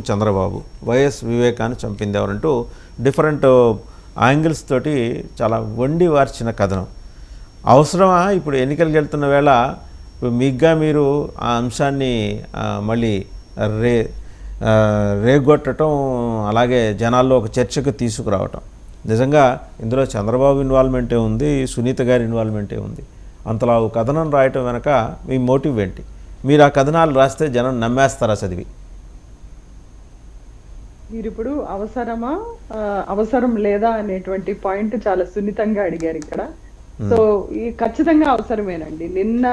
చేసింది చంద్రబాబు వైఎస్ వివేకాన్ని చంపింది ఎవరంటూ డిఫరెంట్ యాంగిల్స్ తోటి చాలా వండి వార్చిన కథనం. అవసరమా? ఇప్పుడు ఎన్నికలకు వెళ్తున్న వేళ మీగ్గా మీరు ఆ అంశాన్ని మళ్ళీ రే రేగొట్టడం అలాగే జనాల్లో ఒక చర్చకు తీసుకురావటం. నిజంగా ఇందులో చంద్రబాబు ఇన్వాల్వ్మెంటే ఉంది సునీత గారి ఇన్వాల్వ్మెంటే ఉంది. అంతలా ఒక కథనం రాయటం వెనక మీ మోటివ్ ఏంటి? మీరు ఆ కథనాలు రాస్తే జనం నమ్మేస్తారా చదివి? మీరు ఇప్పుడు అవసరమా? అవసరం లేదా అనేటువంటి పాయింట్ చాలా సున్నితంగా అడిగారు ఇక్కడ. సో ఈ ఖచ్చితంగా అవసరమేనండి. నిన్న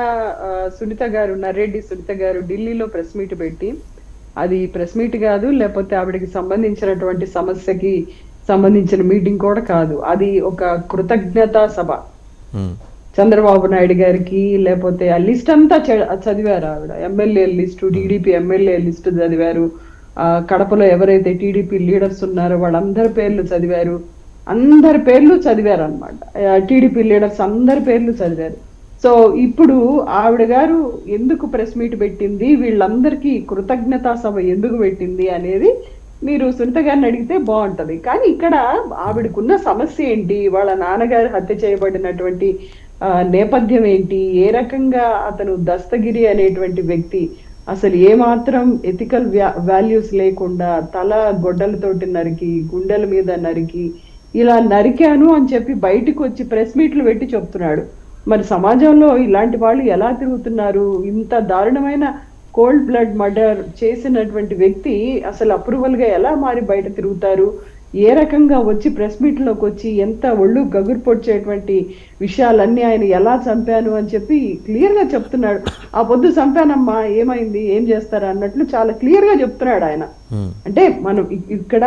సునీత గారు నర్రెడ్డి సునీత గారు ఢిల్లీలో ప్రెస్ మీట్ పెట్టి అది ప్రెస్ మీట్ కాదు లేకపోతే ఆవిడకి సంబంధించినటువంటి సమస్యకి సంబంధించిన మీటింగ్ కూడా కాదు. అది ఒక కృతజ్ఞతా సభ. చంద్రబాబు నాయుడు గారికి లేకపోతే ఆ లిస్ట్ అంతా చదివారు ఆవిడ. MLA list TDP MLA list చదివారు. కడపలో ఎవరైతే టీడీపీ లీడర్స్ ఉన్నారో వాళ్ళందరి పేర్లు చదివారు. అందరి పేర్లు చదివారు అనమాట టీడీపీ లీడర్స్ అందరి పేర్లు చదివారు. సో ఇప్పుడు ఆవిడ గారు ఎందుకు ప్రెస్ మీట్ పెట్టింది? వీళ్ళందరికీ కృతజ్ఞతా సభ ఎందుకు పెట్టింది అనేది మీరు సునీత గారిని అడిగితే బాగుంటది. కానీ ఇక్కడ ఆవిడకున్న సమస్య ఏంటి? వాళ్ళ నాన్నగారు హత్య చేయబడినటువంటి నేపథ్యం ఏంటి? ఏ రకంగా అతను దస్తగిరి అనేటువంటి వ్యక్తి అసలు ఏ మాత్రం ఎథికల్ వాల్యూస్ లేకుండా తల గొడ్డలతోటి నరికి గుండెల మీద నరికి ఇలా నరికాను అని చెప్పి బయటకు వచ్చి ప్రెస్ మీట్లు పెట్టి చెప్తున్నాడు. మరి సమాజంలో ఇలాంటి వాళ్ళు ఎలా తిరుగుతున్నారు? ఇంత దారుణమైన కోల్డ్ బ్లడ్ మర్డర్ చేసినటువంటి వ్యక్తి అసలు అప్రూవల్గా ఎలా మారి బయట తిరుగుతారు? ఏ రకంగా వచ్చి ప్రెస్ మీట్లోకి వచ్చి ఎంత ఒళ్ళు గగురు పొడిచేటువంటి విషయాలన్నీ ఆయన ఎలా చంపాను అని చెప్పి క్లియర్గా చెప్తున్నాడు. ఆ పొద్దు చంపానమ్మా ఏమైంది ఏం చేస్తారా అన్నట్లు చాలా క్లియర్గా చెప్తున్నాడు ఆయన. అంటే మనం ఇక్కడ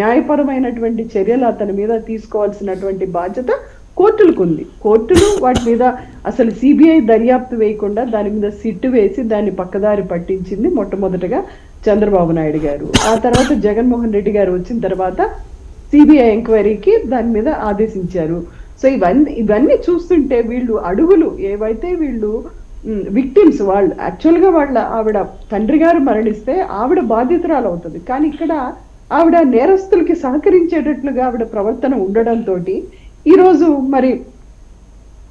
న్యాయపరమైనటువంటి చర్యలు అతని మీద తీసుకోవాల్సినటువంటి బాధ్యత కోర్టులకు ఉంది. కోర్టులు వాటి మీద అసలు సిబిఐ దర్యాప్తు వేయకుండా దాని మీద సిట్టు వేసి దాన్ని పక్కదారి పట్టించింది మొట్టమొదటగా చంద్రబాబు నాయుడు గారు. ఆ తర్వాత జగన్మోహన్ రెడ్డి గారు వచ్చిన తర్వాత సిబిఐ ఎంక్వైరీకి దాని మీద ఆదేశించారు. సో ఇవన్నీ ఇవన్నీ చూస్తుంటే వీళ్ళు అడుగులు ఏవైతే వీళ్ళు విక్టిమ్స్ వాళ్ళు యాక్చువల్గా వాళ్ళ ఆవిడ తండ్రి గారు మరణిస్తే ఆవిడ బాధితురాలు అవుతుంది. కానీ ఇక్కడ ఆవిడ నేరస్తులకి సహకరించేటట్లుగా ఆవిడ ప్రవర్తన ఉండడంతో ఈరోజు మరి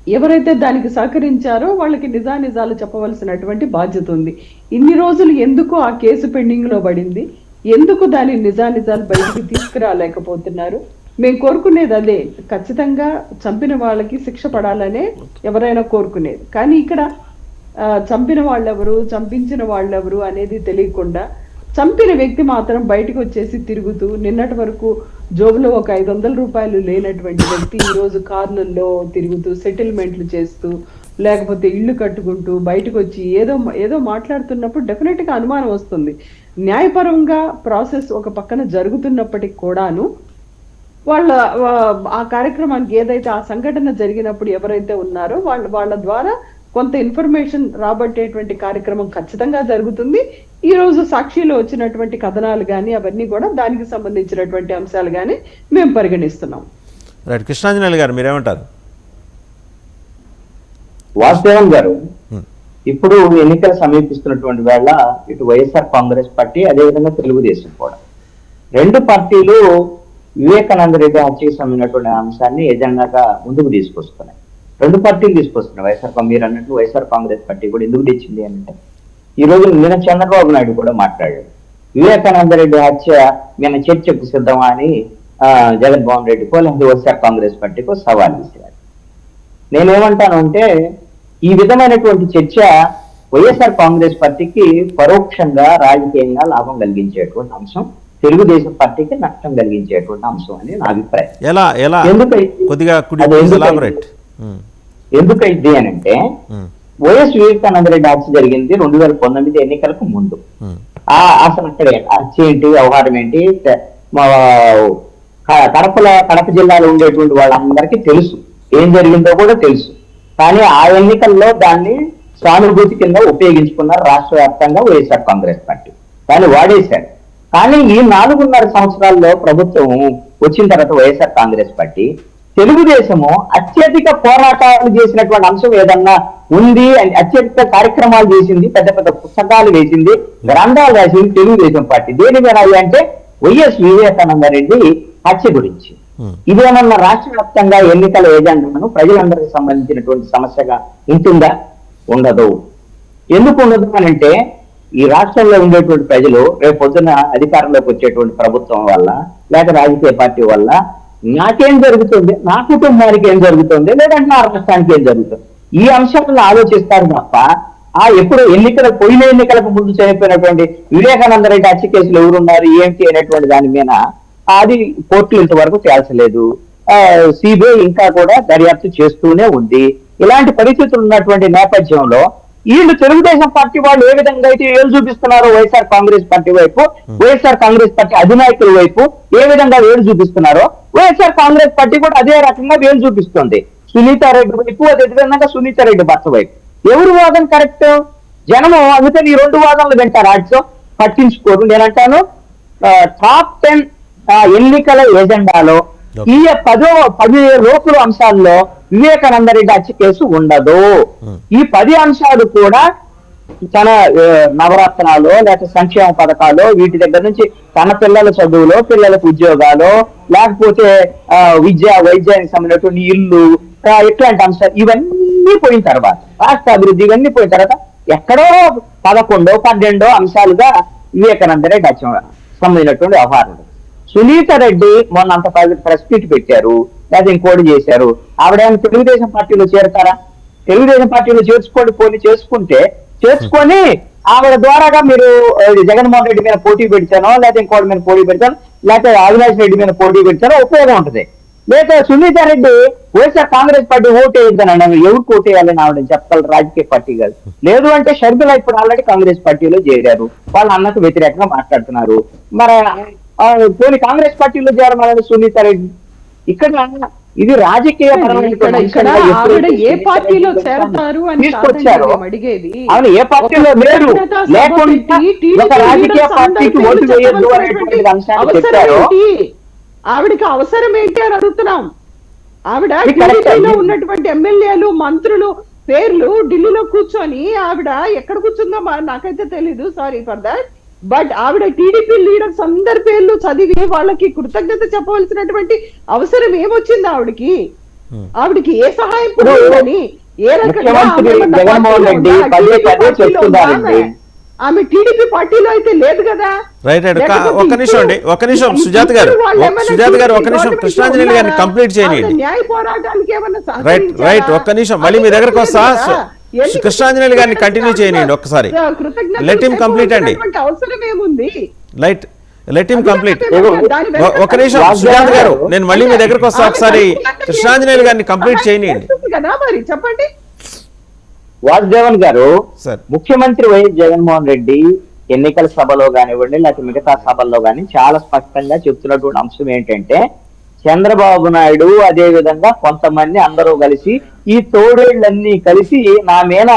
ఎవరైతే దానికి సహకరించారో వాళ్ళకి నిజానిజాలు చెప్పవలసినటువంటి బాధ్యత ఉంది. ఇన్ని రోజులు ఎందుకు ఆ కేసు పెండింగ్లో పడింది? ఎందుకు దాని నిజానిజాలు బయటికి తీసుకురాలేకపోతున్నారు? మేము కోరుకునేది అదే. ఖచ్చితంగా చంపిన వాళ్ళకి శిక్ష పడాలనే ఎవరైనా కోరుకునేది. కానీ ఇక్కడ చంపిన వాళ్ళెవరు చంపించిన వాళ్ళెవరు అనేది తెలియకుండా చంపిన వ్యక్తి మాత్రం బయటకు వచ్చేసి తిరుగుతూ నిన్నటి వరకు జోబులో ఒక ఐదు వందల రూపాయలు లేనటువంటి వ్యక్తి ఈరోజు కార్లలో తిరుగుతూ సెటిల్మెంట్లు చేస్తూ లేకపోతే ఇల్లు కట్టుకుంటూ బయటకు వచ్చి ఏదో ఏదో మాట్లాడుతున్నప్పుడు డెఫినెట్గా అనుమానం వస్తుంది. న్యాయపరంగా ప్రాసెస్ ఒక పక్కన జరుగుతున్నప్పటికి కూడాను వాళ్ళ ఆ కార్యక్రమానికి ఏదైతే ఆ సంఘటన జరిగినప్పుడు ఎవరైతే ఉన్నారో వాళ్ళ వాళ్ళ ద్వారా కొంత ఇన్ఫర్మేషన్ రాబట్టేటువంటి కార్యక్రమం ఖచ్చితంగా జరుగుతుంది. ఈ రోజు సాక్షిలో వచ్చినటువంటి కథనాలు కానీ అవన్నీ కూడా దానికి సంబంధించినటువంటి అంశాలు కానీ మేము పరిగణిస్తున్నాం. రైట్ కృష్ణాంజనేయులు గారు మీరేమంటారు? వాసుదేవన్ గారు ఇప్పుడు ఎన్నికలు సమీపిస్తున్నటువంటి వేళ ఇటు వైఎస్ఆర్ కాంగ్రెస్ పార్టీ అదేవిధంగా తెలుగుదేశం కూడా. రెండు పార్టీలు వివేకానంద రెడ్డి హత్యకు సంబంధించినటువంటి అంశాన్ని ఎజెండాగా ముందుకు తీసుకొస్తున్నాయి. రెండు పార్టీలు తీసుకొస్తున్నాయి వైఎస్ఆర్ మీరు అన్నట్టు వైఎస్ఆర్ కాంగ్రెస్ పార్టీ కూడా ఎందుకు తెచ్చింది అంటే ఈ రోజు నిన్న చంద్రబాబు నాయుడు కూడా మాట్లాడాడు. వివేకానంద రెడ్డి హత్య నిన్న చర్చకు సిద్ధమా అని జగన్మోహన్ రెడ్డికో లేకపోతే వైఎస్ఆర్ కాంగ్రెస్ పార్టీకో సవాల్ విసిరాడు. నేనేమంటాను అంటే ఈ విధమైనటువంటి చర్చ వైఎస్ఆర్ కాంగ్రెస్ పార్టీకి పరోక్షంగా రాజకీయంగా లాభం కలిగించేటువంటి అంశం తెలుగుదేశం పార్టీకి నష్టం కలిగించేటువంటి అంశం అని నా అభిప్రాయం. ఎలా ఎలా? ఎందుకైతే కొద్దిగా ఎందుకైతే అని అంటే వైఎస్ వివేకానంద రెడ్డి హత్య జరిగింది రెండు వేల పంతొమ్మిది ఎన్నికలకు ముందు. ఆ అసలు అక్కడ హత్య ఏంటి వ్యవహారం ఏంటి కడపల కడప జిల్లాలో ఉండేటువంటి వాళ్ళందరికీ తెలుసు. ఏం జరిగిందో కూడా తెలుసు. కానీ ఆ ఎన్నికల్లో దాన్ని సానుభూతి కింద ఉపయోగించుకున్నారు రాష్ట్ర వ్యాప్తంగా వైఎస్ఆర్ కాంగ్రెస్ పార్టీ. దాన్ని వాడేశారు. కానీ ఈ నాలుగున్నర సంవత్సరాల్లో ప్రభుత్వం వచ్చిన తర్వాత వైఎస్ఆర్ కాంగ్రెస్ పార్టీ తెలుగుదేశము అత్యధిక పోరాటాలు చేసినటువంటి అంశం ఏదన్నా ఉంది అని అత్యధిక కార్యక్రమాలు చేసింది పెద్ద పెద్ద పుస్తకాలు వేసింది గ్రంథాలు రాసింది తెలుగుదేశం పార్టీ. దేని మీద అంటే వైఎస్ వివేకానంద రెడ్డి హత్య గురించి. Hmm. ఇదేమన్నా రాష్ట్ర వ్యాప్తంగా ఎన్నికల ఏజెండాను ప్రజలందరికీ సంబంధించినటువంటి సమస్యగా ఉంటుందా? ఉండదు. ఎందుకు ఉండదు అని అంటే ఈ రాష్ట్రంలో ఉండేటువంటి ప్రజలు రేపు పొద్దున అధికారంలోకి వచ్చేటువంటి ప్రభుత్వం వల్ల లేక రాజకీయ పార్టీ వల్ల నాకేం జరుగుతుంది? నా కుటుంబానికి ఏం జరుగుతుంది? లేదంటే నా రాష్ట్రానికి ఏం జరుగుతుంది? ఈ అంశాలను ఆలోచిస్తారు తప్ప ఆ ఎప్పుడు ఎన్నికల పోయిన ఎన్నికలకు ముందు చనిపోయినటువంటి వివేకానంద రెడ్డి హత్య కేసులు ఎవరున్నారు ఏంటి అనేటువంటి దాని మీద అది కోర్టులు ఇంతవరకు తేల్చలేదు. సిబిఐ ఇంకా కూడా దర్యాప్తు చేస్తూనే ఉంది. ఇలాంటి పరిస్థితులు ఉన్నటువంటి నేపథ్యంలో వీళ్ళు తెలుగుదేశం పార్టీ వాళ్ళు ఏ విధంగా అయితే ఏలు చూపిస్తున్నారో వైఎస్ఆర్ కాంగ్రెస్ పార్టీ వైపు వైఎస్ఆర్ కాంగ్రెస్ పార్టీ అధినాయకుల వైపు ఏ విధంగా వేలు చూపిస్తున్నారో వైఎస్ఆర్ కాంగ్రెస్ పార్టీ కూడా అదే రకంగా వేలు చూపిస్తుంది. సునీత రెడ్డి వైపు అదే విధంగా సునీత రెడ్డి భర్త వైపు. ఎవరు వాదన కరెక్ట్? జనము అందుకని ఈ రెండు వాదనలు వింటారు. ఆడితో పట్టించుకోరు. నేనంటాను టాప్ టెన్ ఎన్నికల ఎజెండాలో ఈ పదో పది లోపుల అంశాల్లో వివేకానంద రెడ్డి హత్య కేసు ఉండదు. ఈ పది అంశాలు కూడా తన నవరత్నాలు లేకపోతే సంక్షేమ పథకాలు వీటి దగ్గర నుంచి తన పిల్లల చదువులో పిల్లలకు ఉద్యోగాలు లేకపోతే ఆ, విద్య వైద్యానికి సంబంధించినటువంటి ఇల్లు ఇట్లాంటి అంశాలు ఇవన్నీ పోయిన తర్వాత రాష్ట్ర అభివృద్ధి ఇవన్నీ పోయిన తర్వాత ఎక్కడో పదకొండో పన్నెండో అంశాలుగా వివేకానంద రెడ్డి హత్య సంబంధించినటువంటి వ్యవహారం. సునీత రెడ్డి మొన్న అంత ప్రెస్ మీట్ పెట్టారు లేదా ఇంకోటి చేశారు. ఆవిడేమైనా తెలుగుదేశం పార్టీలో చేరతారా? తెలుగుదేశం పార్టీలో చేర్చుకోండి పోనీ చేసుకుంటే చేసుకొని ఆవిడ ద్వారాగా మీరు జగన్మోహన్ రెడ్డి మీద పోటీ పెడతానో లేదా ఇంకోటి మీద పోటీ పెడతాను లేకపోతే అవినాష్ రెడ్డి మీద పోటీ పెడతానో ఉపయోగం ఉంటుంది. లేదా సునీత రెడ్డి వైఎస్ఆర్ కాంగ్రెస్ పార్టీ ఓటు వేయద్దనండి ఎవరికి ఓటు వేయాలని ఆవిడ చెప్పగలరు రాజకీయ పార్టీ కాదు. లేదు అంటే షర్మిల ఇప్పుడు ఆల్రెడీ కాంగ్రెస్ పార్టీలో చేరారు. వాళ్ళ అన్నకు వ్యతిరేకంగా మాట్లాడుతున్నారు. మరి పోనీ కాంగ్రెస్ పార్టీలో చేరమని సునీత రెడ్డి. ఇక్కడ ఇది రాజకీయ ఏ పార్టీలో చేరతారు అని తీసుకొచ్చారు అవును ఏ పార్టీలో లేరు. ఒక రాజకీయ పార్టీకి ఓటు వేయొద్దు అనేటువంటి అంశాన్ని అవసరం చెప్పారు? ఆవిడకి అవసరం ఏంటి అని అడుగుతున్నాం. ఆవిడ టీడీపీలో. ఉన్నటువంటి ఎమ్మెల్యేలు మంత్రులు పేర్లు ఢిల్లీలో కూర్చొని ఆవిడ ఎక్కడ కూర్చుందో నాకైతే తెలీదు. సారీ ఫర్ దట్ బట్ ఆవిడ టీడీపీ లీడర్స్ అందరి పేర్లు చదివి వాళ్ళకి కృతజ్ఞత చెప్పవలసినటువంటి అవసరం ఏమొచ్చింది ఆవిడకి? ఆవిడకి ఏ సహాయం పొందాలని ఏ రకంగా ఆమె టీడీపీ పార్టీలో అయితే లేదు కదా? Right right. కా- లేకపోతే ఒక్క నిమిషం అండి. ఒక్క నిమిషం. సుజాత గారు సుజాత గారు టీడీపీ నిమిషం. కృష్ణాంజలి గారిని? కంప్లీట్ చేయండి. రైట్? రైట్. ఒక్క నిమిషం. మళ్ళీ మీ దగ్గరకు వస్తా. కృష్ణాంజలి గారిని కంటిన్యూ చేయండి ఒక్కసారి. లెట్ హిమ్ కంప్లీట్ అండి. చెప్పవలసినటువంటి అవసరం ఏముంది? లైట్ లెట్ హిమ్ కంప్లీట్ దాని వెనక ఒ- ఒక్క నిమిషం సుజాత గారు నేను మళ్ళీ మీ దగ్గరకు వస్తా ఒకసారి. కృష్ణాంజనేయులు గారిని కంప్లీట్ చేయనియండి మరి చెప్పండి. వాసుదేవన్ గారు సార్. ముఖ్యమంత్రి వైఎస్ జగన్మోహన్ రెడ్డి ఎన్నికల సభలో కానివ్వండి లేకపోతే మిగతా సభల్లో కానీ చాలా స్పష్టంగా చెప్తున్నటువంటి అంశం ఏంటంటే చంద్రబాబు నాయుడు అదే విధంగా కొంతమంది అందరూ కలిసి ఈ తోడేళ్ళన్నీ కలిసి నా మీద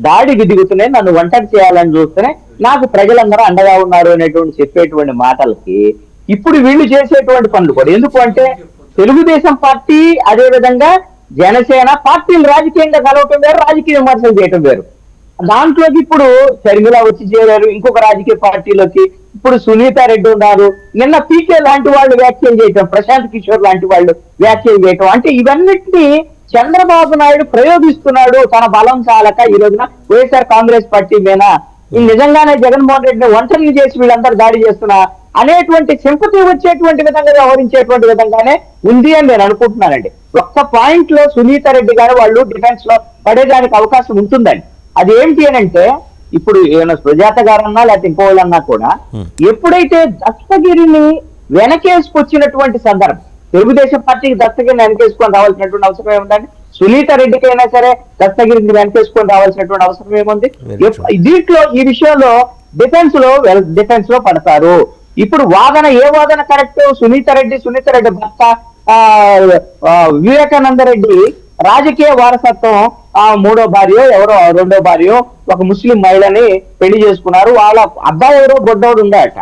దాడికి దిగుతున్నాయి నన్ను ఒంటరి చేయాలని చూస్తేనే నాకు ప్రజలందరూ అండగా ఉన్నారు అనేటువంటి చెప్పేటువంటి మాటలకి ఇప్పుడు వీళ్ళు చేసేటువంటి పనులు కూడా ఎందుకు అంటే తెలుగుదేశం పార్టీ అదే విధంగా జనసేన పార్టీలు రాజకీయంగా కలవటం వేరు రాజకీయ విమర్శలు చేయటం వేరు. దాంట్లోకి ఇప్పుడు షర్మిల వచ్చి చేరారు ఇంకొక రాజకీయ పార్టీలోకి ఇప్పుడు సునీత రెడ్డి ఉన్నారు. నిన్న పీకే లాంటి వాళ్ళు వ్యాఖ్యలు చేయటం ప్రశాంత్ కిషోర్ లాంటి వాళ్ళు వ్యాఖ్యలు చేయటం అంటే ఇవన్నిటిని చంద్రబాబు నాయుడు ప్రయోగిస్తున్నాడు తన బలం చాలక ఈ రోజున వైఎస్ఆర్ కాంగ్రెస్ పార్టీ మీద. ఈ నిజంగానే జగన్మోహన్ రెడ్డిని ఒంటరిని చేసి వీళ్ళందరూ దాడి చేస్తున్నా అనేటువంటి సింపతి వచ్చేటువంటి విధంగా వ్యవహరించేటువంటి విధంగానే ఉంది అని నేను అనుకుంటున్నానండి. ఒక్క పాయింట్లో సునీత రెడ్డి గారు వాళ్ళు డిఫెన్స్లో పడేదానికి అవకాశం ఉంటుందండి. అది ఏంటి అని అంటే ఇప్పుడు ఏమైనా సుజాత గారన్నా లేకపోతే ఇంకోళ్ళన్నా కూడా ఎప్పుడైతే దస్తగిరిని వెనకేసుకొచ్చినటువంటి సందర్భం తెలుగుదేశం పార్టీకి దస్తగిరిని వెనకేసుకొని రావాల్సినటువంటి అవసరం ఏముందండి? సునీత రెడ్డికి అయినా సరే దస్తగిరిని వెనకేసుకొని రావాల్సినటువంటి అవసరం ఏముంది? దీంట్లో ఈ విషయంలో డిఫెన్స్లో డిఫెన్స్లో పడతారు. ఇప్పుడు వాదన ఏ వాదన కరెక్ట్? సునీత రెడ్డి సునీత రెడ్డి భర్త వివేకానంద రెడ్డి రాజకీయ వారసత్వం ఆ మూడో భార్య ఎవరో రెండో భార్య ఒక ముస్లిం మహిళని పెళ్ళి చేసుకున్నారు. వాళ్ళ అబ్బాయి ఎవరో గొడ్డోడు ఉండాట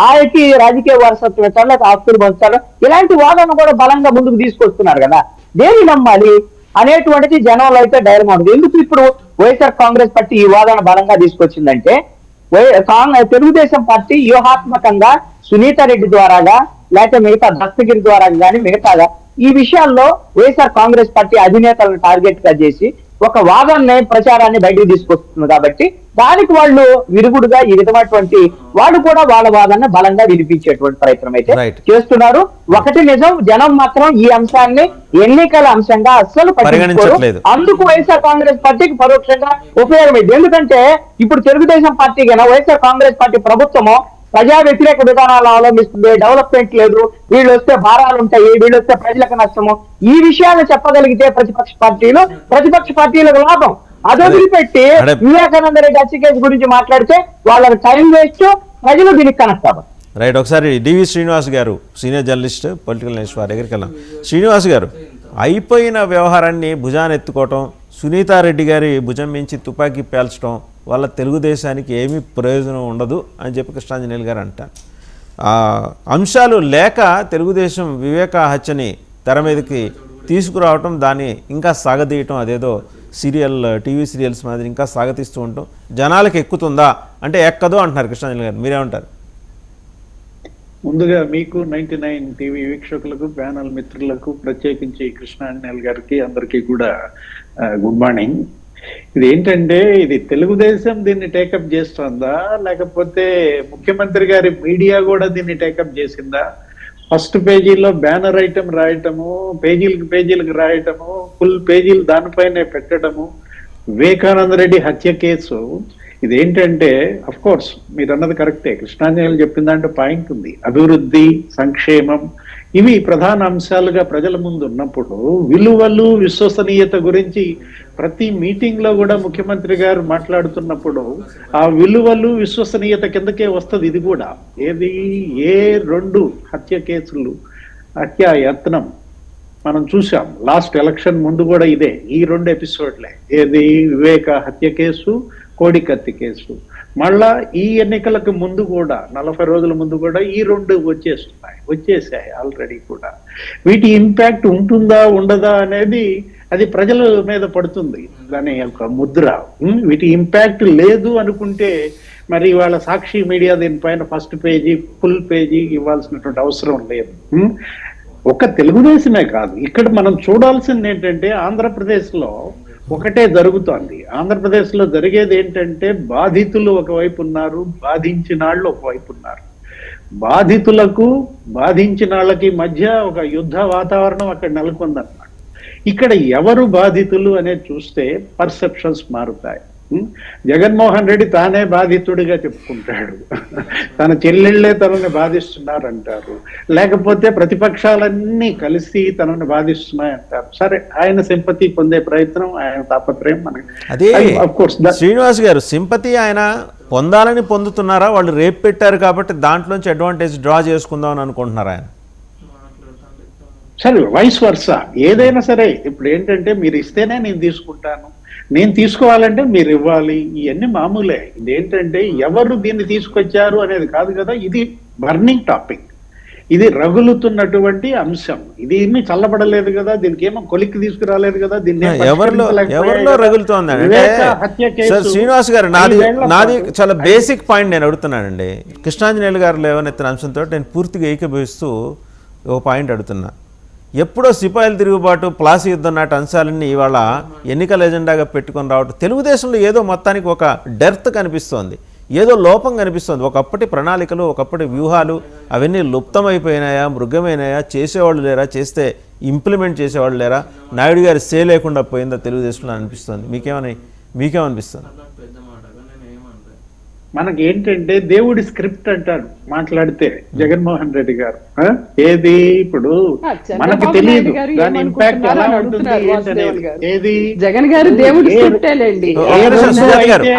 ఆయనకి రాజకీయ వారసత్వం ఇస్తాడు లేకపోతే ఆస్తులు పంచుతాడు ఇలాంటి వాదన కూడా బలంగా ముందుకు తీసుకొస్తున్నారు కదా. దేని నమ్మాలి? అనేటువంటిది జనంలో అయితే ధైర్యం ఉంటుంది ఎందుకు ఇప్పుడు వైఎస్ఆర్ కాంగ్రెస్ పార్టీ ఈ వాదన బలంగా తీసుకొచ్చిందంటే వై- తెలుగుదేశం పార్టీ వ్యూహాత్మకంగా సునీత రెడ్డి ద్వారాగా లేకపోతే మిగతా దస్తగిరి ద్వారా కానీ మిగతాగా ఈ విషయాల్లో వైఎస్ఆర్ కాంగ్రెస్ పార్టీ అధినేతలను టార్గెట్గా చేసి ఒక వాదనని ప్రచారాన్ని బయటకు తీసుకొస్తుంది కాబట్టి దానికి వాళ్ళు విరుగుడుగా ఈ విధమైనటువంటి వాళ్ళు కూడా వాళ్ళ వాదన బలంగా వినిపించేటువంటి ప్రయత్నం అయితే. చేస్తున్నారు ఒకటి నిజం జనం మాత్రం ఈ అంశాన్ని ఎన్నికల అంశంగా అస్సలు పట్టించుకోరు పరిగణించట్లేదు. అందుకు వైఎస్ఆర్ కాంగ్రెస్ పార్టీకి పరోక్షంగా ఉపయోగమైంది ఎందుకంటే ఇప్పుడు తెలుగుదేశం పార్టీ కన్నా వైఎస్ఆర్ కాంగ్రెస్ పార్టీ ప్రభుత్వము ప్రజా వ్యతిరేక విధానాలు అవలంబిస్తుంది డెవలప్మెంట్ లేదు వీళ్ళు వస్తే భారాలు ఉంటాయి వీళ్ళు వస్తే ప్రజలకు నష్టము. ఈ విషయాలు చెప్పగలిగితే ప్రతిపక్ష పార్టీలు ప్రతిపక్ష పార్టీలకు లాభం. అది వదిలిపెట్టి వివేకానంద రెడ్డి హత్య కేసు గురించి మాట్లాడితే వాళ్ళకి టైం వేస్ట్ ప్రజలు దీనికి కనెక్ట్ అవ్వరు రైట్ ఒకసారి డివి శ్రీనివాస్ గారు సీనియర్ జర్నలిస్ట్ పొలిటికల్ న్యూస్ వారి దగ్గరికి వెళ్ళాం శ్రీనివాస్ గారు అయిపోయిన వ్యవహారాన్ని భుజాన్ని ఎత్తుకోవటం సునీతారెడ్డి గారి భుజం మించి తుపాకీ పేల్చడం వాళ్ళ తెలుగుదేశానికి ఏమీ ప్రయోజనం ఉండదు అని చెప్పి కృష్ణాంజనేయులు గారు అంటారు. అంశాలు లేక తెలుగుదేశం వివేక హత్యని తెర మీదకి తీసుకురావటం దాన్ని ఇంకా సాగదీయటం అదేదో సీరియల్ టీవీ సీరియల్స్ మాదిరి ఇంకా సాగతీస్తూ ఉంటాం జనాలకు ఎక్కుతుందా? అంటే ఎక్కదు అంటున్నారు కృష్ణాంజలి గారు. మీరేమంటారు? ముందుగా మీకు నైన్టీ నైన్ టీవీ వీక్షకులకు ప్యానల్ మిత్రులకు ప్రత్యేకించి కృష్ణాంజనేయులు గారికి అందరికీ కూడా గుడ్ మార్నింగ్. ఇది ఏంటంటే ఇది తెలుగుదేశం దీన్ని టేకప్ చేస్తుందా? లేకపోతే ముఖ్యమంత్రి గారి మీడియా కూడా దీన్ని టేకప్ చేసిందా? ఫస్ట్ పేజీలో బ్యానర్ ఐటమ్ రాయటము పేజీలకు పేజీలకు రాయటము ఫుల్ పేజీలు దానిపైనే పెట్టడము వివేకానంద రెడ్డి హత్య కేసు. ఇదేంటంటే అఫ్ కోర్స్ మీరు అన్నది కరెక్టే. కృష్ణాంజలి చెప్పిన దాంట్లో పాయింట్ ఉంది. అభివృద్ధి సంక్షేమం ఇవి ప్రధాన అంశాలుగా ప్రజల ముందు ఉన్నప్పుడు విలువలు విశ్వసనీయత గురించి ప్రతి మీటింగ్లో కూడా ముఖ్యమంత్రి గారు మాట్లాడుతున్నప్పుడు ఆ విలువలు విశ్వసనీయత కిందకే వస్తుంది ఇది కూడా. ఏది? ఏ రెండు హత్య కేసులు హత్యా యత్నం మనం చూసాం లాస్ట్ ఎలక్షన్ ముందు కూడా ఇదే ఈ రెండు ఎపిసోడ్లే. ఏది? వివేక హత్య కేసు కోడికత్తి కేసు. మళ్ళా ఈ ఎన్నికలకు ముందు కూడా నలభై రోజుల ముందు కూడా ఈ రెండు వచ్చేస్తున్నాయి వచ్చేసాయి ఆల్రెడీ కూడా. వీటి ఇంపాక్ట్ ఉంటుందా ఉండదా అనేది అది ప్రజల మీద పడుతుంది. దాని యొక్క ముద్ర. వీటి ఇంపాక్ట్ లేదు అనుకుంటే మరి వాళ్ళ సాక్షి మీడియా దీనిపైన ఫస్ట్ పేజీ ఫుల్ పేజీ ఇవ్వాల్సినటువంటి అవసరం లేదు. ఒక తెలుగుదేశమే కాదు. ఇక్కడ మనం చూడాల్సింది ఏంటంటే ఆంధ్రప్రదేశ్లో ఒకటే జరుగుతోంది. ఆంధ్రప్రదేశ్లో జరిగేది ఏంటంటే బాధితులు ఒకవైపు ఉన్నారు బాధించిన వాళ్ళు ఒకవైపు ఉన్నారు. బాధితులకు బాధించిన వాళ్ళకి మధ్య ఒక యుద్ధ వాతావరణం అక్కడ నెలకొందని ఇక్కడ ఎవరు బాధితులు అనేది చూస్తే పర్సెప్షన్స్ మారుతాయి? జగన్మోహన్ రెడ్డి తానే బాధితుడిగా చెప్పుకుంటాడు. తన చెల్లెళ్ళే తనని బాధిస్తున్నారంటారు. లేకపోతే ప్రతిపక్షాలన్నీ కలిసి తనని బాధిస్తున్నాయంటారు. సరే ఆయన సింపతి పొందే ప్రయత్నం ఆయన తాపత్రయం అదే మనకి కోర్స్ శ్రీనివాస్ గారు సింపతి ఆయన పొందాలని పొందుతున్నారా? వాళ్ళు రేపు పెట్టారు కాబట్టి దాంట్లోంచి అడ్వాంటేజ్ డ్రా చేసుకుందాం అని అనుకుంటున్నారా ఆయన? సరే వైస్ వర్స ఏదైనా సరే ఇప్పుడు ఏంటంటే మీరు ఇస్తేనే నేను తీసుకుంటాను. నేను తీసుకోవాలంటే మీరు ఇవ్వాలి ఇవన్నీ మామూలే. ఇదేంటంటే ఎవరు దీన్ని తీసుకొచ్చారు అనేది కాదు కదా ఇది బర్నింగ్ టాపిక్ ఇది రగులుతున్నటువంటి అంశం. ఇది ఏమీ చల్లబడలేదు కదా దీనికి ఏమో కొలిక్కి తీసుకురాలేదు కదా దీన్ని ఎవరిలో ఎవరిలో. రగులుతోంది శ్రీనివాస్ గారు నాది నాది చాలా బేసిక్ పాయింట్ నేను అడుగుతున్నానండి. కృష్ణాంజనేయులు గారు లేవనెత్తిన అంశంతో నేను పూర్తిగా ఏకీభవిస్తూ ఓ పాయింట్ అడుగుతున్నా. ఎప్పుడో సిపాయిల తిరుగుబాటు ప్లాసీ యుద్ధం నాటి అంశాలన్నీ ఇవాళ ఎన్నికల ఎజెండాగా పెట్టుకొని రావటం. తెలుగుదేశంలో ఏదో మొత్తానికి ఒక డెర్త్ కనిపిస్తోంది. ఏదో లోపం కనిపిస్తుంది. ఒకప్పటి ప్రణాళికలు ఒకప్పటి వ్యూహాలు అవన్నీ లుప్తమైపోయినాయా మృగమైనాయా చేసేవాళ్ళు లేరా చేస్తే ఇంప్లిమెంట్ చేసేవాళ్ళు లేరా? నాయుడు గారి సే లేకుండా పోయిందా తెలుగుదేశంలో అనిపిస్తుంది. మీకేమని మీకేమనిపిస్తుంది? మనకి ఏంటంటే దేవుడి స్క్రిప్ట్ అంటాడు మాట్లాడితే జగన్మోహన్ రెడ్డి గారు? ఏది ఇప్పుడు మనకు తెలియదు దాని ఇంపాక్ట్ ఎలా ఉంటుంది. ఏది? జగన్ గారు దేవుడి స్క్రిప్టేలేండి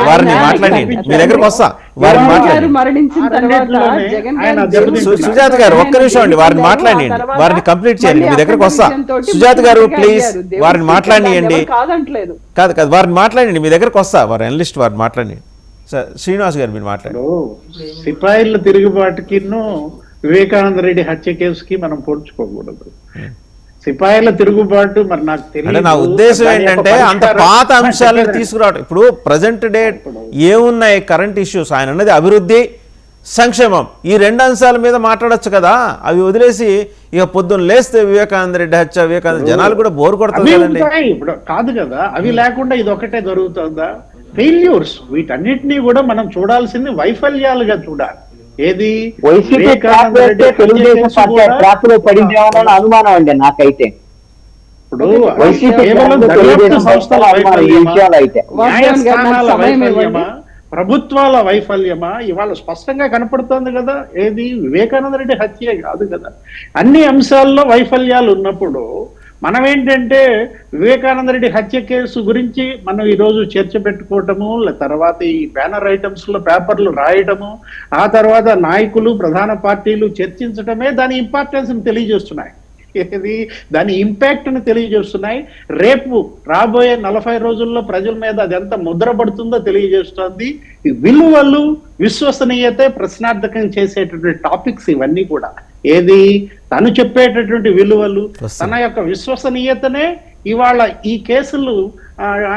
వారిని మాట్లాడండి. మీ దగ్గరకు వస్తా. వారిని మాట్లాడండి. మరణించిన తర్వాత సుజాత గారు ఒక్క నిమిషం అండి వారిని మాట్లాడండి. వారిని కంప్లీట్ చేయండి మీ దగ్గరకు వస్తా. సుజాత గారు ప్లీజ్ వారిని మాట్లాడియండి కాదు కాదు వారిని మాట్లాడండి మీ దగ్గరకు వస్తా. వారు అనలిస్ట్ వారిని మాట్లాడండి. సరే శ్రీనివాస్ గారు మీరు ఇప్పుడు సిపాయిల తిరుగుబాటుకిను వివేకానంద రెడ్డి హత్య కేసుకి మనం పోల్చుకోకూడదు. సిపాయిల తిరుగుబాటు మరి నాకు తెలియదు నా ఉద్దేశం ఏంటంటే అంత పాత అంశాలను తీసుకురావడం. ఇప్పుడు ప్రజెంట్ డే ఏమున్నాయి కరెంట్ ఇష్యూస్ ఆయన అన్నది అభివృద్ధి సంక్షేమం. ఈ రెండు అంశాల మీద మాట్లాడొచ్చు కదా? అవి వదిలేసి ఇక పొద్దున్న లేస్తే వివేకానంద రెడ్డి హత్య వివేకానంద జనాలు కూడా బోర్ కొడుతుంది ఉంటాయి ఇప్పుడు కాదు కదా? అవి లేకుండా ఇది ఒకటే జరుగుతుందా? ఫెయిల్యూర్స్ వీటన్నిటినీ కూడా మనం చూడాల్సింది వైఫల్యాలుగా చూడాలి. ఏది? అనుమానం అండి నాకైతే. ఇప్పుడు కేవలం దర్యాప్తు సంస్థల వైఫల్యమా? ప్రభుత్వాల వైఫల్యమా? ఇవాళ స్పష్టంగా కనపడుతోంది కదా. ఏది? వివేకానంద రెడ్డి హత్య కాదు కదా. అన్ని అంశాల్లో వైఫల్యాలు ఉన్నప్పుడు మనం ఏంటంటే వివేకానంద రెడ్డి హత్య కేసు గురించి మనం ఈరోజు చర్చ పెట్టుకోవటము తర్వాత ఈ బ్యానర్ ఐటమ్స్లో పేపర్లు రాయటము ఆ తర్వాత నాయకులు ప్రధాన పార్టీలు చర్చించటమే దాని ఇంపార్టెన్స్ తెలియజేస్తున్నాయి. ఇది దాని ఇంపాక్ట్ని తెలియజేస్తున్నాయి. రేపు రాబోయే నలభై రోజుల్లో ప్రజల మీద అది ఎంత ముద్రపడుతుందో తెలియజేస్తుంది. తెలియజేస్తోంది విలువలు విశ్వసనీయత ప్రశ్నార్థకం చేసేటటువంటి టాపిక్స్ ఇవన్నీ కూడా. ఏది? తను చెప్పేటటువంటి విలువలు తన యొక్క విశ్వసనీయతనే ఇవాళ ఈ కేసులు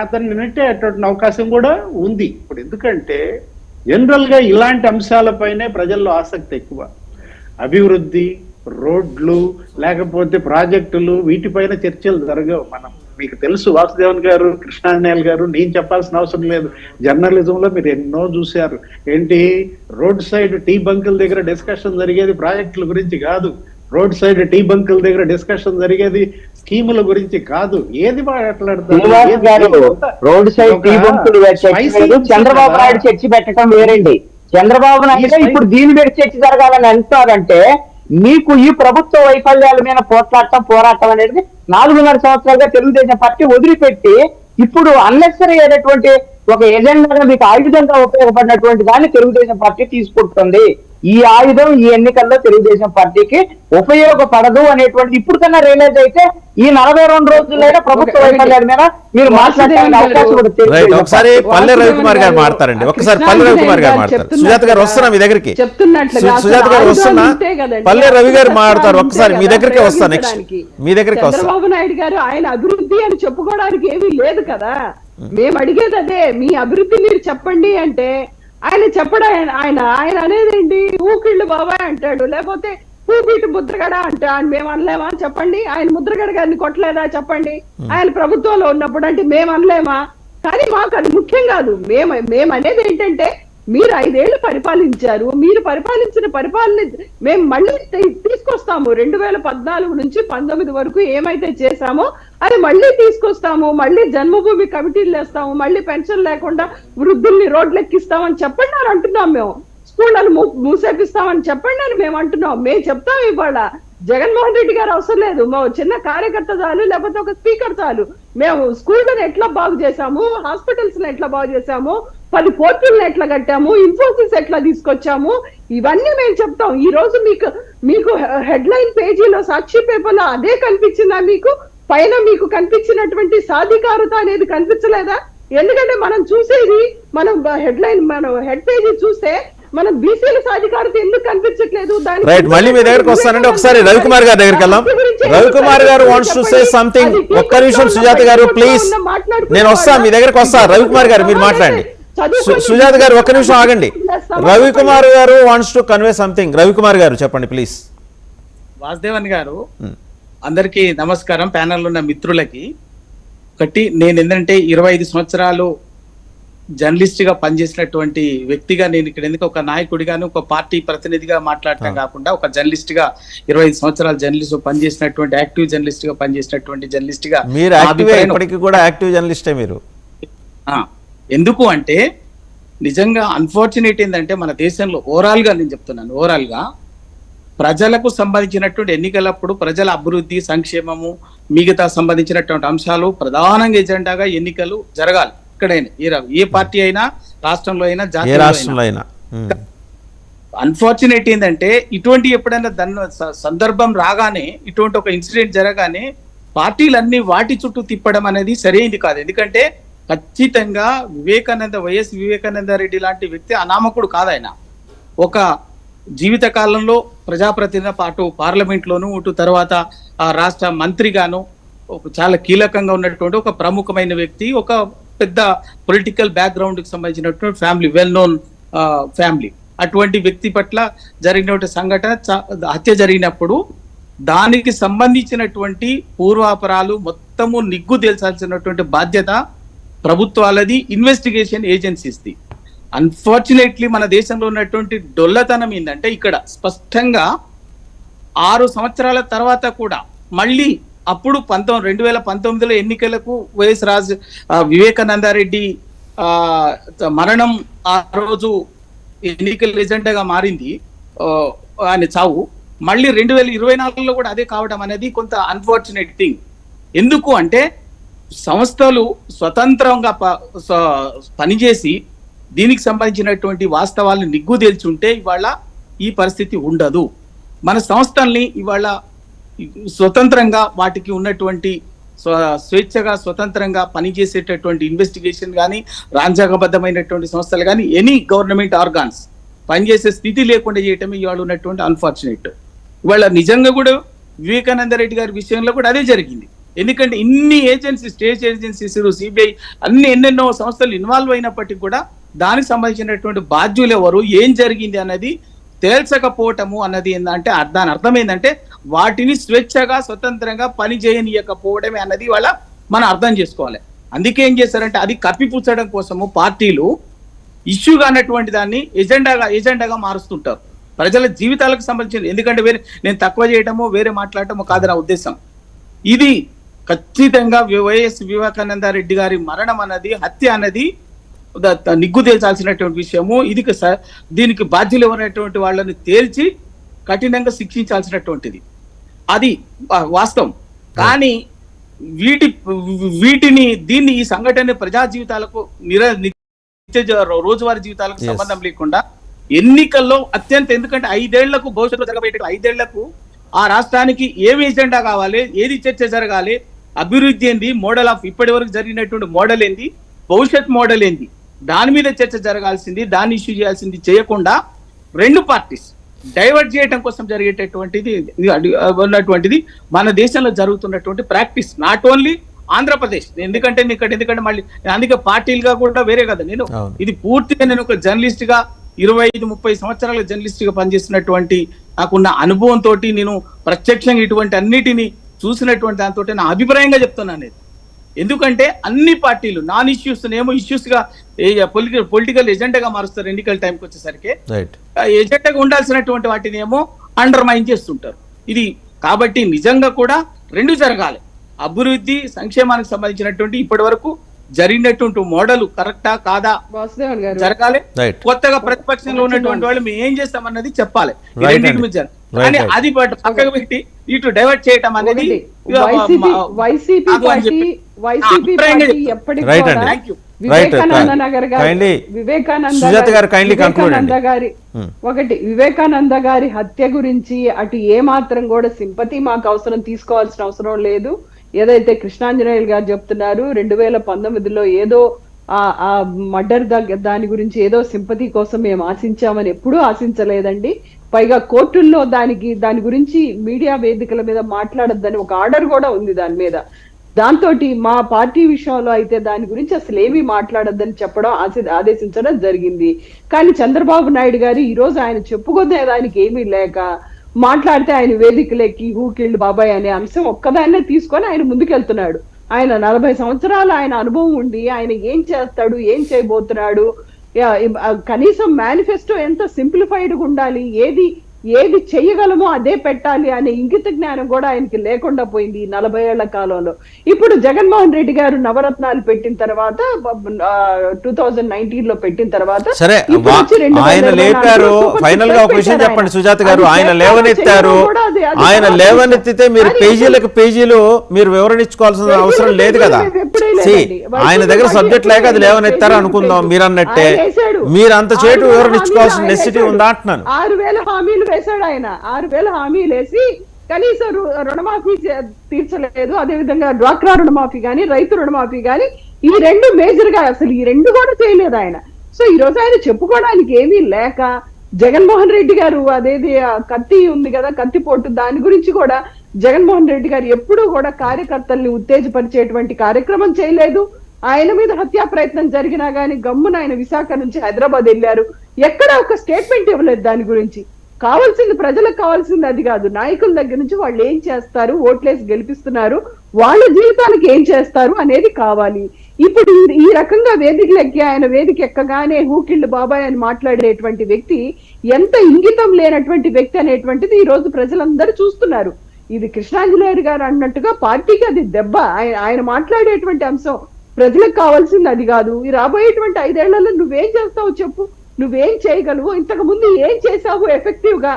అతన్ని నెట్టేటటువంటి అవకాశం కూడా ఉంది. ఇప్పుడు ఎందుకంటే జనరల్గా ఇలాంటి అంశాలపైనే ప్రజల్లో ఆసక్తి ఎక్కువ. అభివృద్ధి రోడ్లు లేకపోతే ప్రాజెక్టులు వీటిపైన చర్చలు జరగవు మనం. మీకు తెలుసు వాసుదేవన్ గారు కృష్ణాంజనేయులు గారు నేను చెప్పాల్సిన అవసరం లేదు. జర్నలిజం లో మీరు ఎన్నో చూశారు. ఏంటి? రోడ్ సైడ్ టీ బంకుల దగ్గర డిస్కషన్ జరిగేది ప్రాజెక్టుల గురించి కాదు. రోడ్ సైడ్ టీ బంకుల దగ్గర డిస్కషన్ జరిగేది స్కీముల గురించి కాదు. ఏది మాట్లాడతారు రోడ్ సైడ్ టీ బంకులు చంద్రబాబు. నాయుడు చర్చి పెట్టడం వేరండి. చంద్రబాబు నాయుడు ఇప్పుడు దీని మీద చర్చ జరగాలని అంటారంటే మీకు ఈ ప్రభుత్వ వైఫల్యాల మీద పోట్లాడటం పోరాటం అనేది నాలుగున్నర సంవత్సరాలుగా తెలుగుదేశం పార్టీ వదిలిపెట్టి ఇప్పుడు అన్నెసరీ అయినటువంటి ఒక ఎజెండాగా మీకు ఆయుధంగా ఉపయోగపడినటువంటి దాన్ని తెలుగుదేశం పార్టీ తీసుకుంటుంది. ఈ ఆయుధం ఈ ఎన్నికల్లో తెలుగుదేశం పార్టీకి ఉపయోగపడదు అనేటువంటిది ఇప్పుడు కన్నా రియలైజ్ అయితే ఈ నలభై రెండు రోజులైనా ప్రభుత్వ వైఫల్యాల మీద మీరు మాట్లాడడానికి అవకాశం కూడా ఒకసారి. పల్లె రవికుమార్ గారు మాట్లాడండి. ఒకసారి కృష్ణా పల్లె రవికుమార్ గారు గారు మాట్లాడతారు సుజాత గారు వస్తున్నా మీ దగ్గరికి. సుజాత గారు వస్తున్నా? పల్లె రవి గారు మాట్లాడతారు. ఒకసారి మీ దగ్గరికి వస్తా నెక్స్ట్. మీ దగ్గరికి వస్తా. చంద్రబాబు నాయుడు గారు ఆయన అభివృద్ధి అని చెప్పుకోవడానికి ఏమీ లేదు కదా. మేము అడిగేది అదే మీ అభివృద్ధి మీరు చెప్పండి అంటే ఆయన చెప్పడం ఆయన- ఆయన అనేదేంటి? ఊకిళ్ళు బాబాయ్ అంటాడు. లేకపోతే పూపీటి ముద్రగడ అంటే ఆయన మేము అనలేమా? చెప్పండి. ఆయన ముద్రగడ గారిని కొట్టలేదా? చెప్పండి. ఆయన ప్రభుత్వంలో ఉన్నప్పుడు అంటే మేము అనలేమా? కానీ మాకు అది ముఖ్యం కాదు. మేము మేము అనేది ఏంటంటే మీరు ఐదేళ్ళు పరిపాలించారు మీరు పరిపాలించిన పరిపాలన మేము మళ్ళీ తీసుకొస్తాము. రెండు వేల పద్నాలుగు నుంచి పంతొమ్మిది వరకు ఏమైతే చేశామో అది మళ్ళీ తీసుకొస్తాము. మళ్ళీ జన్మభూమి కమిటీలు వేస్తాము. మళ్ళీ పెన్షన్ లేకుండా వృద్ధుల్ని రోడ్లెక్కిస్తామని చెప్పండి అని అంటున్నాం మేము. స్కూళ్ళను మూసేపిస్తామని చెప్పండి అని మేము అంటున్నాం. మేము చెప్తాం ఇవాళ. జగన్మోహన్ రెడ్డి గారు అవసరం లేదు. మా చిన్న కార్యకర్త చాలు లేకపోతే ఒక స్పీకర్ చాలు. మేము స్కూళ్ళను ఎట్లా బాగు చేశాము? హాస్పిటల్స్ ఎట్లా బాగు చేశాము? పది పోర్టులను ఎట్లా కట్టాము? ఇన్ఫోసిస్ ఎట్లా తీసుకొచ్చాము? ఇవన్నీ మేము చెప్తాం. ఈ రోజు మీకు మీకు హెడ్ లైన్ పేజీలో సాక్షి పేపర్లో అదే కనిపించిందా మీకు? పైన మీకు కనిపించినటువంటి సాధికారత అనేది కనిపించలేదా? ఎందుకంటే మనం చూసేది మనం హెడ్ లైన్ మనం హెడ్ పేజీ చూస్తే మనం బీసీల సాధికారత ఎందుకు కనిపించట్లేదు? రైట్ మళ్ళీ మీ దగ్గరికి వస్తానండి. ఒకసారి రవికుమార్ గారి దగ్గరికి వెళ్దాం. రవికుమార్ గారు వాంట్స్ టు సే సంథింగ్ ఒక్క నిమిషం సుజాత గారు ప్లీజ్ నేను వస్తా మీ దగ్గరికి వస్తా. రవికుమార్ గారు మీరు మాట్లాడండి. సుజాత గారు ఒక్క నిమిషం ఆగండి. రవికుమార్ గారు wants to convey something Ravikumar గారు చెప్పండి ప్లీజ్ వాసుదేవన్ గారు అందరికీ నమస్కారం. ప్యానెల్ ఉన్న మిత్రులకి ఒకటి నేను ఏంటంటే ఇరవై ఐదు సంవత్సరాలు జర్నలిస్ట్గా పనిచేసినటువంటి వ్యక్తిగా నేను ఇక్కడ ఎందుకు ఒక నాయకుడిగాను ఒక పార్టీ ప్రతినిధిగా మాట్లాడటం కాకుండా ఒక జర్నలిస్ట్గా ఇరవై ఐదు సంవత్సరాలు జర్నలిస్ట్ పనిచేసినటువంటి యాక్టివ్ జర్నలిస్ట్గా పనిచేసినటువంటి జర్నలిస్ట్గా మీరు ఇప్పటికీ కూడా యాక్టివ్ జర్నలిస్టే మీరు. ఆ, ఎందుకు అంటే నిజంగా అన్ఫార్చునేట్ ఏంటంటే మన దేశంలో ఓవరాల్గా నేను చెప్తున్నాను ఓవరాల్గా ప్రజలకు సంబంధించినటువంటి ఎన్నికలప్పుడు ప్రజల అభివృద్ధి సంక్షేమము మిగతా సంబంధించినటువంటి అంశాలు ప్రధానంగా ఎజెండాగా ఎన్నికలు జరగాలి. ఎక్కడైనా ఏ ఏ పార్టీ అయినా రాష్ట్రంలో అయినా ఏ జాతీయంలో అయినా. రాష్ట్రంలో అయినా. ఉమ్. అన్ఫార్చునేట్ ఏంటంటే ఇటువంటి ఎప్పుడైనా దాన్ని స- సందర్భం రాగానే ఇటువంటి ఒక ఇన్సిడెంట్ జరగానే పార్టీలన్నీ వాటి చుట్టూ తిప్పడం అనేది సరైనది కాదు. ఎందుకంటే ఖచ్చితంగా వివేకానంద వైఎస్ వివేకానంద రెడ్డి లాంటి వ్యక్తి అనామకుడు కాదాయన. ఒక జీవిత కాలంలో ప్రజాప్రతినిధి పాటు పార్లమెంట్లోను ఇటు తర్వాత ఆ రాష్ట్ర మంత్రిగాను ఒక చాలా కీలకంగా ఉన్నటువంటి ఒక ప్రముఖమైన వ్యక్తి ఒక పెద్ద పొలిటికల్ బ్యాక్గ్రౌండ్కి సంబంధించినటువంటి ఫ్యామిలీ వెల్ నోన్ ఫ్యామిలీ. అటువంటి వ్యక్తి పట్ల జరిగినటువంటి సంఘటన హత్య జరిగినప్పుడు దానికి సంబంధించినటువంటి పూర్వాపరాలు మొత్తము నిగ్గు తేల్చాల్సినటువంటి బాధ్యత ప్రభుత్వాలది ఇన్వెస్టిగేషన్ ఏజెన్సీస్ది అన్ఫార్చునేట్లీ మన దేశంలో ఉన్నటువంటి డొల్లతనం ఏంటంటే ఇక్కడ స్పష్టంగా ఆరు సంవత్సరాల తర్వాత కూడా మళ్ళీ అప్పుడు పంతొమ్మిది రెండు వేల పంతొమ్మిదిలో ఎన్నికలకు వైఎస్ రాజ్ వివేకానందారెడ్డి మరణం ఆ రోజు ఎన్నికల ఎజెండాగా మారింది. ఆయన చావు. మళ్ళీ రెండు వేల ఇరవై నాలుగులో కూడా అదే కావడం అనేది కొంత అన్ఫార్చునేట్ థింగ్ ఎందుకు అంటే సంస్థలు స్వతంత్రంగా ప- పనిచేసి దీనికి సంబంధించినటువంటి వాస్తవాలను నిగ్గు తేల్చుంటే ఇవాళ ఈ పరిస్థితి ఉండదు. మన సంస్థల్ని ఇవాళ స్వతంత్రంగా వాటికి ఉన్నటువంటి స్వ- స్వేచ్ఛగా స్వతంత్రంగా పనిచేసేటటువంటి ఇన్వెస్టిగేషన్ కానీ రాజ్యాంగబద్ధమైనటువంటి సంస్థలు కానీ ఎనీ గవర్నమెంట్ ఆర్గాన్స్ పనిచేసే స్థితి లేకుండా చేయటమే ఇవాళ ఉన్నటువంటి అన్ఫార్చునేట్ ఇవాళ నిజంగా కూడా వివేకానంద రెడ్డి గారి విషయంలో కూడా అదే జరిగింది. ఎందుకంటే ఇన్ని ఏజెన్సీస్ స్టేట్ ఏజెన్సీస్ సిబిఐ అన్ని ఎన్నెన్నో సంస్థలు ఇన్వాల్వ్ అయినప్పటికీ కూడా దానికి సంబంధించినటువంటి బాధ్యులు ఎవరు ఏం జరిగింది అన్నది తేల్చకపోవటము అన్నది ఏంటంటే దాని అర్థం ఏంటంటే వాటిని స్వేచ్ఛగా స్వతంత్రంగా పని చేయనీయకపోవడమే అన్నది వాళ్ళ మనం అర్థం చేసుకోవాలి. అందుకే ఏం చేశారంటే అది కప్పిపుచ్చడం కోసము పార్టీలు ఇష్యూగా అన్నటువంటి దాన్ని ఎజెండాగా ఎజెండాగా మారుస్తుంటారు. ప్రజల జీవితాలకు సంబంధించిన ఎందుకంటే వేరే నేను తక్కువ చేయటమో వేరే మాట్లాడటమో కాదు నా ఉద్దేశం. ఇది ఖచ్చితంగా వైఎస్ వివేకానంద రెడ్డి గారి మరణం అన్నది హత్య అన్నది నిగ్గు తేల్చాల్సినటువంటి విషయము. ఇది దీనికి బాధ్యులు ఎవరైనటువంటి వాళ్ళని తేల్చి కఠినంగా శిక్షించాల్సినటువంటిది. అది వాస్తవం. కానీ వీటి వీటిని దీన్ని ఈ సంఘటన ప్రజా జీవితాలకు నిర నిత్య రోజువారీ జీవితాలకు. సంబంధం లేకుండా ఎన్నికల్లో అత్యంత ఎందుకంటే ఐదేళ్ళకు భవిష్యత్తులో జరగబోయే ఐదేళ్ళకు ఆ రాష్ట్రానికి ఏమి ఎజెండా కావాలి ఏది చర్చ జరగాలి అభివృద్ధి ఏంది? మోడల్ ఆఫ్ ఇప్పటి వరకు జరిగినటువంటి మోడల్ ఏంది? భవిష్యత్ మోడల్ ఏంది? దాని మీద చర్చ జరగాల్సింది దాన్ని ఇష్యూ చేయాల్సింది చేయకుండా రెండు పార్టీస్ డైవర్ట్ చేయడం కోసం జరిగేటటువంటిది ఉన్నటువంటిది మన దేశంలో జరుగుతున్నటువంటి ప్రాక్టీస్ నాట్ ఓన్లీ ఆంధ్రప్రదేశ్. ఎందుకంటే నేను ఇక్కడ ఎందుకంటే మళ్ళీ అందుకే పార్టీలుగా కూడా వేరే కదా నేను. ఇది పూర్తిగా నేను ఒక జర్నలిస్ట్గా ఇరవై ఐదు ముప్పై సంవత్సరాల జర్నలిస్ట్గా పనిచేస్తున్నటువంటి నాకున్న అనుభవంతో నేను ప్రత్యక్షంగా ఇటువంటి అన్నిటిని చూసినటువంటి దాంతో నా అభిప్రాయంగా చెప్తున్నాను నేను ఎందుకంటే అన్ని పార్టీలు నాన్ ఇష్యూస్ ఏమో ఇష్యూస్గా పొలిటికల్ పొలిటికల్ ఎజెండాగా మారుస్తారు ఎన్నికల టైంకి వచ్చేసరికి. ఎజెండాగా ఉండాల్సినటువంటి వాటిని ఏమో అండర్ మైన్ చేస్తుంటారు. ఇది కాబట్టి నిజంగా కూడా రెండు జరగాలి. అభివృద్ధి సంక్షేమానికి సంబంధించినటువంటి ఇప్పటి వరకు జరిగినటువంటి మోడల్ కరెక్టా కాదా జరగాలి రైట్ కొత్తగా ప్రతిపక్షంలో ఉన్నటువంటి వాళ్ళు మేము ఏం చేస్తామన్నది చెప్పాలి. మీద జరగాలి. Right, కానీ. అది పక్కకు పెట్టి ఇటు డైవర్ట్ చేయటం అనేది ఒకటి, వైసీపీ పార్టీ. YCP party. ఎప్పటికి. వివేకానంద గారి. గారి Hmm. ఒకటి వివేకానంద గారి హత్య గురించి అటు ఏ మాత్రం కూడా సింపతి మాకు అవసరం తీసుకోవాల్సిన అవసరం లేదు ఏదైతే కృష్ణాంజనేయులు గారు చెప్తున్నారు రెండు వేల పంతొమ్మిదిలో ఏదో ఆ ఆ మర్డర్ దగ్గర దాని గురించి ఏదో సింపతి కోసం మేము ఆశించామని ఎప్పుడూ ఆశించలేదండి. పైగా కోర్టుల్లో దానికి దాని గురించి మీడియా వేదికల మీద మాట్లాడొద్దని ఒక ఆర్డర్ కూడా ఉంది దాని మీద. దాంతో మా పార్టీ విషయంలో అయితే దాని గురించి అసలు ఏమీ మాట్లాడొద్దని చెప్పడం ఆశ- ఆదేశించడం జరిగింది. కానీ చంద్రబాబు నాయుడు గారు ఈ రోజు ఆయన చెప్పుకునే దానికి ఏమీ లేక మాట్లాడితే ఆయన వేదికలెక్కి హూ కిల్డ్ బాబాయ్ అనే అంశం ఒక్కదాన్నే తీసుకొని ఆయన ముందుకెళ్తున్నాడు. ఆయన నలభై సంవత్సరాలు ఆయన అనుభవం ఉండి ఆయన ఏం చేస్తాడు ఏం చేయబోతున్నాడు కనీసం మేనిఫెస్టో ఎంత సింప్లిఫైడ్ ఉండాలి ఏది ఏది చెయ్యగలమో అదే పెట్టాలి అనే ఇంగిత జ్ఞానం కూడా ఆయనకి లేకుండా పోయింది ఈ నలభై ఏళ్ళ కాలంలో. ఇప్పుడు జగన్మోహన్ రెడ్డి గారు నవరత్నాలు పెట్టిన తర్వాత టూ థౌజండ్ నైన్టీన్లో పెట్టిన తర్వాత సరే ఆయన లేపారు. ఫైనల్గా ఒక విషయం చెప్పండి. సుజాత గారు. ఆయన లేవనెత్తారు. ఆయన లేవనెత్తితే మీరు పేజీలకు పేజీలు మీరు వివరణ ఇచ్చుకోవాల్సిన అవసరం లేదు కదా. ఆయన దగ్గర సబ్జెక్ట్ లేక అది లేవనెత్తారు. అనుకుందాం మీరు అన్నట్టే. మీరు అంత చేటు వివరణ ఇచ్చుకోవాల్సిన నెసిటీ. ఉందా అంటున్నాను ఆరు వేల హామీలు వేశాడు ఆయన ఆరు వేల హామీలు వేసి కనీసం రుణమాఫీ తీర్చలేదు అదేవిధంగా డ్వాక్రా రుణమాఫీ కానీ రైతు రుణమాఫీ కానీ ఈ రెండు మేజర్గా అసలు ఈ రెండు కూడా చేయలేదు ఆయన సో ఈ రోజు ఆయన చెప్పుకోవడానికి ఏమీ లేక జగన్మోహన్ రెడ్డి గారు అదేది కత్తి ఉంది కదా కత్తి పోటు దాని గురించి కూడా జగన్మోహన్ రెడ్డి గారు ఎప్పుడూ కూడా కార్యకర్తల్ని ఉత్తేజపరిచేటువంటి కార్యక్రమం చేయలేదు. ఆయన మీద హత్యా ప్రయత్నం జరిగినా గానీ గమ్మున ఆయన విశాఖ నుంచి హైదరాబాద్ వెళ్ళారు. ఎక్కడ ఒక స్టేట్మెంట్ ఇవ్వలేదు దాని గురించి. కావాల్సింది ప్రజలకు కావాల్సింది అది కాదు. నాయకుల దగ్గర నుంచి వాళ్ళు ఏం చేస్తారు? ఓట్లేసి గెలిపిస్తున్నారు. వాళ్ళ జీవితానికి ఏం చేస్తారు అనేది కావాలి. ఇప్పుడు ఈ- ఈ రకంగా వేదికలు ఎక్కి ఆయన వేదిక ఎక్కగానే హూకిళ్ళు బాబాయ్ అని మాట్లాడేటువంటి వ్యక్తి ఎంత ఇంగితం లేనటువంటి వ్యక్తి అనేటువంటిది ఈ రోజు ప్రజలందరూ చూస్తున్నారు. ఇది కృష్ణాంజలేయుడు గారు అన్నట్టుగా పార్టీకి అది దెబ్బ. ఆయన ఆయన మాట్లాడేటువంటి అంశం ప్రజలకు కావాల్సింది అది కాదు. ఈ రాబోయేటువంటి ఐదేళ్ళలో నువ్వేం చేస్తావు చెప్పు. నువ్వేం చేయగలవు? ఇంతకు ముందు ఏం చేసావు ఎఫెక్టివ్గా?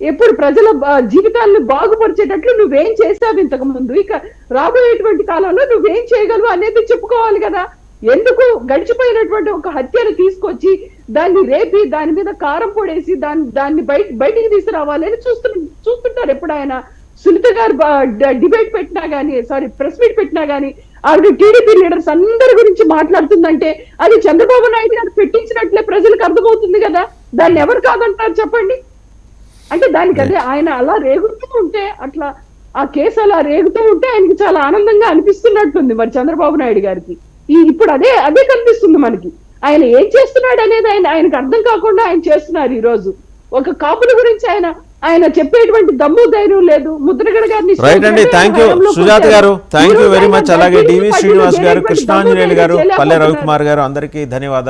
ఎప్పుడు ప్రజల జీవితాలను బాగుపరిచేటట్లు నువ్వేం చేసావు ఇంతకు ముందు? ఇక రాబోయేటువంటి కాలంలో నువ్వేం చేయగలవు అనేది చెప్పుకోవాలి కదా. ఎందుకు గడిచిపోయినటువంటి ఒక హత్యను తీసుకొచ్చి దాన్ని రేపి దాని మీద కారం పొడేసి దాన్ని దాన్ని బయట బయటికి తీసుకురావాలని చూస్తు చూస్తుంటారు ఎప్పుడు ఆయన సునీత గారు డిబేట్ పెట్టినా గానీ సారీ ప్రెస్ మీట్ పెట్టినా గానీ ఆవిడ టీడీపీ లీడర్స్ అందరి గురించి మాట్లాడుతుందంటే అది చంద్రబాబు నాయుడు గారు పెట్టించినట్లే ప్రజలకు అర్థమవుతుంది కదా? దాన్ని ఎవరు కాదంటారు చెప్పండి? అంటే దానికి అదే ఆయన అలా రేగుతూ ఉంటే అట్లా ఆ కేసు అలా రేగుతూ ఉంటే ఆయనకి చాలా ఆనందంగా అనిపిస్తున్నట్టుంది మరి చంద్రబాబు నాయుడు గారికి. ఈ ఇప్పుడు అదే అదే కనిపిస్తుంది మనకి. ఆయన ఏం చేస్తున్నాడు అనేది ఆయన ఆయనకు అర్థం కాకుండా ఆయన చేస్తున్నారు ఈ రోజు ఒక కాపుల గురించి ఆయన ఆయన చెప్పేటువంటి దమ్ము ధైర్యం లేదు ముద్రగడ గారిని రైట్ అండి థ్యాంక్ యూ సుజాత. గారు థ్యాంక్ యూ వెరీ మచ్ అలాగే డివి శ్రీనివాస్ గారు కృష్ణాంజనేయులు గారు పల్లె. రవికుమార్ గారు అందరికీ ధన్యవాదాలు